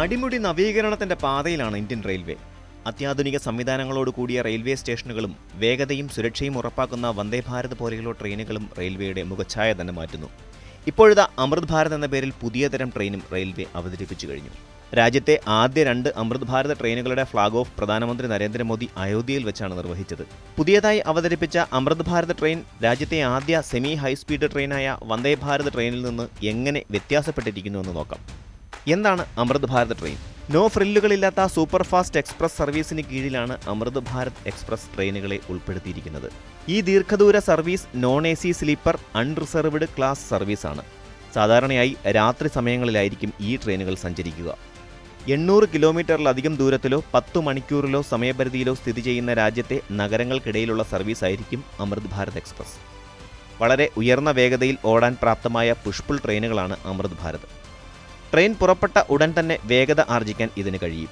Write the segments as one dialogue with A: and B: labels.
A: അടിമുടി നവീകരണത്തിന്റെ പാതയിലാണ് Indian railway. അത്യാധുനിക സംവിധാനങ്ങളോട് കൂടിയ റെയിൽവേ സ്റ്റേഷനുകളും വേഗതയും സുരക്ഷയും ഉറപ്പാക്കുന്ന വന്ദേ ഭാരത് പോലെയുള്ള ട്രെയിനുകളും റെയിൽവേയുടെ മുഖഛായ തന്നെ മാറ്റുന്നു. ഇപ്പോഴത്തെ അമൃത് ഭാരത് എന്ന പേരിൽ പുതിയ തരം ട്രെയിനും റെയിൽവേ അവതരിപ്പിച്ചു കഴിഞ്ഞു. രാജ്യത്തെ ആദ്യ രണ്ട് അമൃത് ഭാരത് ട്രെയിനുകളുടെ ഫ്ളാഗ് ഓഫ് പ്രധാനമന്ത്രി നരേന്ദ്രമോദി അയോധ്യയിൽ വെച്ചാണ് നിർവഹിച്ചത്. പുതിയതായി അവതരിപ്പിച്ച അമൃത് ഭാരത് ട്രെയിൻ രാജ്യത്തെ ആദ്യ സെമി ഹൈസ്പീഡ് ട്രെയിനായ വന്ദേ ഭാരത് ട്രെയിനിൽ നിന്ന് എങ്ങനെ വ്യത്യാസപ്പെട്ടിരിക്കുന്നു എന്ന് നോക്കാം. എന്താണ് അമൃത് ഭാരത് ട്രെയിൻ? നോ ഫ്രില്ലുകളില്ലാത്ത സൂപ്പർ ഫാസ്റ്റ് എക്സ്പ്രസ് സർവീസിന് കീഴിലാണ് അമൃത് ഭാരത് എക്സ്പ്രസ് ട്രെയിനുകളെ ഉൾപ്പെടുത്തിയിരിക്കുന്നത്. ഈ ദീർഘദൂര service non A C sleeper unreserved class സർവീസാണ്. സാധാരണയായി രാത്രി സമയങ്ങളിലായിരിക്കും ഈ ട്രെയിനുകൾ സഞ്ചരിക്കുക. എണ്ണൂറ് കിലോമീറ്ററിലധികം ദൂരത്തിലോ പത്ത് മണിക്കൂറിലോ സമയപരിധിയിലോ സ്ഥിതി ചെയ്യുന്ന രാജ്യത്തെ നഗരങ്ങൾക്കിടയിലുള്ള സർവീസ് ആയിരിക്കും അമൃത് ഭാരത് എക്സ്പ്രസ്. വളരെ ഉയർന്ന വേഗതയിൽ ഓടാൻ പ്രാപ്തമായ പുഷ്പുൾ ട്രെയിനുകളാണ് അമൃത് ഭാരത്. ട്രെയിൻ പുറപ്പെട്ട ഉടൻ തന്നെ വേഗത ആർജിക്കാൻ ഇതിന് കഴിയും.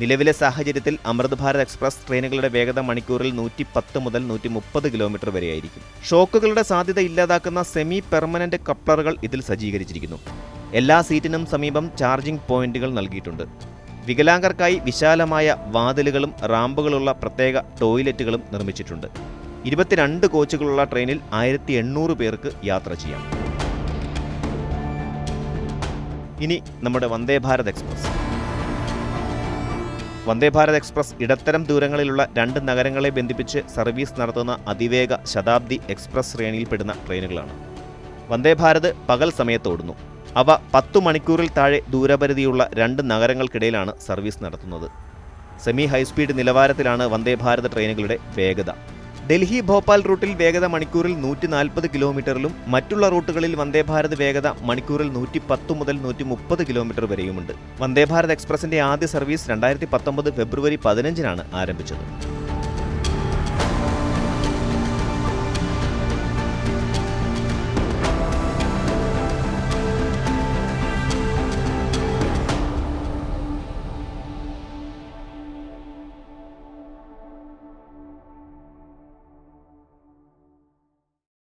A: നിലവിലെ സാഹചര്യത്തിൽ അമൃത് ഭാരത് എക്സ്പ്രസ് ട്രെയിനുകളുടെ വേഗത മണിക്കൂറിൽ നൂറ്റി പത്ത് മുതൽ നൂറ്റി മുപ്പത് കിലോമീറ്റർ വരെയായിരിക്കും. ഷോക്കുകളുടെ സാധ്യത ഇല്ലാതാക്കുന്ന സെമി പെർമനന്റ് കപ്ലറുകൾ ഇതിൽ സജ്ജീകരിച്ചിരിക്കുന്നു. എല്ലാ സീറ്റിനും സമീപം ചാർജിംഗ് പോയിന്റുകൾ നൽകിയിട്ടുണ്ട്. വികലാംഗർക്കായി വിശാലമായ വാതിലുകളും റാമ്പുകളുള്ള പ്രത്യേക ടോയ്ലറ്റുകളും നിർമ്മിച്ചിട്ടുണ്ട്. ഇരുപത്തിരണ്ട് കോച്ചുകളുള്ള ട്രെയിനിൽ ആയിരത്തി പേർക്ക് യാത്ര ചെയ്യാം. ഇനി നമ്മുടെ വന്ദേ ഭാരത് എക്സ്പ്രസ്. വന്ദേ ഭാരത് എക്സ്പ്രസ് ഇടത്തരം ദൂരങ്ങളിലുള്ള രണ്ട് നഗരങ്ങളെ ബന്ധിപ്പിച്ച് സർവീസ് നടത്തുന്ന അതിവേഗ ശതാബ്ദി എക്സ്പ്രസ് ശ്രേണിയിൽപ്പെടുന്ന ട്രെയിനുകളാണ്. വന്ദേ ഭാരത് പകൽ സമയത്ത് ഓടുന്നു. അവ പത്തു മണിക്കൂറിൽ താഴെ ദൂരപരിധിയുള്ള രണ്ട് നഗരങ്ങൾക്കിടയിലാണ് സർവീസ് നടത്തുന്നത്. സെമി ഹൈസ്പീഡ് നിലവാരത്തിലാണ് വന്ദേ ഭാരത് ട്രെയിനുകളുടെ വേഗത. ഡൽഹി ഭോപ്പാൽ റൂട്ടിൽ വേഗത മണിക്കൂറിൽ നൂറ്റി നാൽപ്പത് കിലോമീറ്ററിലും മറ്റുള്ള റൂട്ടുകളിൽ വന്ദേഭാരത് വേഗത മണിക്കൂറിൽ നൂറ്റി പത്ത് മുതൽ നൂറ്റി മുപ്പത് കിലോമീറ്റർ വരെയുമുണ്ട്. വന്ദേഭാരത് എക്സ്പ്രസിന്റെ ആദ്യ സർവീസ് രണ്ടായിരത്തി പത്തൊമ്പത് ഫെബ്രുവരി പതിനഞ്ചിനാണ് ആരംഭിച്ചത്.